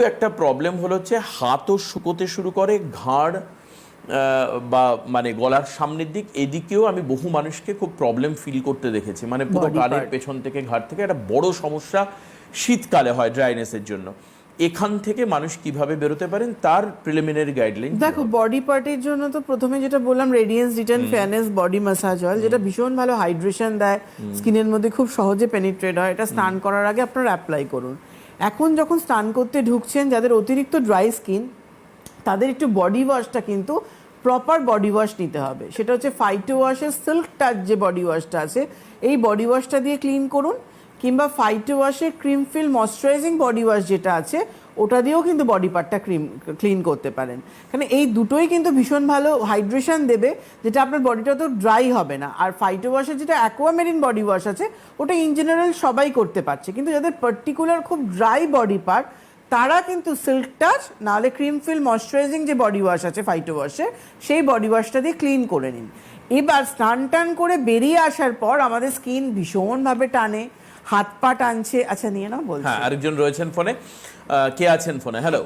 একটা প্রবলেম হলো হচ্ছে হাতও শুকোতে শুরু করে ঘাড় বা মানে গলার সামনের দিক এদিকেও আমি বহু মানুষকে খুব প্রবলেম ফিল করতে দেখেছি। মানে পুরো part. পেছন থেকে ঘাড় থেকে একটা বড় সমস্যা শীতকালে হয় ড্রাইনেসের জন্য। এখান থেকে মানুষ কীভাবে বেরোতে পারেন তার প্রিলিমিনারি গাইডলাইন দেখো বডি পার্টের জন্য তো প্রথমে যেটা বললাম radiance return fairness body massage oil যেটা ভীষণ ভালো হাইড্রেশন দেয়। স্কিনের মধ্যে খুব সহজে পেনিট্রেট হয়। এটা স্নান করার আগে আপনারা অ্যাপ্লাই করুন। এখন যখন স্নান করতে ঢুকছেন যাদের অতিরিক্ত ড্রাই স্কিন তাদের একটু বডি ওয়াশটা কিন্তু প্রপার বডি ওয়াশ নিতে হবে। সেটা হচ্ছে ফাইটো ওয়াশের সিল্ক টাচ যে বডি ওয়াশটা আছে, এই বডি ওয়াশটা দিয়ে ক্লিন করুন, কিংবা ফাইটো ওয়াশের cream feel moisturising body wash যেটা আছে ওটা দিয়েও কিন্তু বডি পার্টটা ক্রিম ক্লিন করতে পারেন। কারণ এই দুটোই কিন্তু ভীষণ ভালো হাইড্রেশন দেবে, যেটা আপনার বডিটা তো ড্রাই হবে না। আর ফাইটো ওয়াশের যেটা অ্যাকোয়ামেরিন বডি ওয়াশ আছে, ওটা ইন জেনারেল সবাই করতে পারছে। কিন্তু যাদের পার্টিকুলার খুব ড্রাই বডি পার্ট তারা কিন্তু সিল্ক টাচ নাহলে ক্রিম ফিল ময়শ্চারাইজিং যে বডি ওয়াশ আছে ফাইটো ওয়াশে সেই বডি ওয়াশটা দিয়ে ক্লিন করে নিন। এবার স্নান টান করে বেরিয়ে আসার পর আমাদের স্কিন ভীষণভাবে টানে। হাত পা টানছে আচ্ছা নিয়ে নাও, বলছি। হ্যাঁ আরেকজন রয়েছেন ফোনে। কে আছেন ফোনে? হ্যালো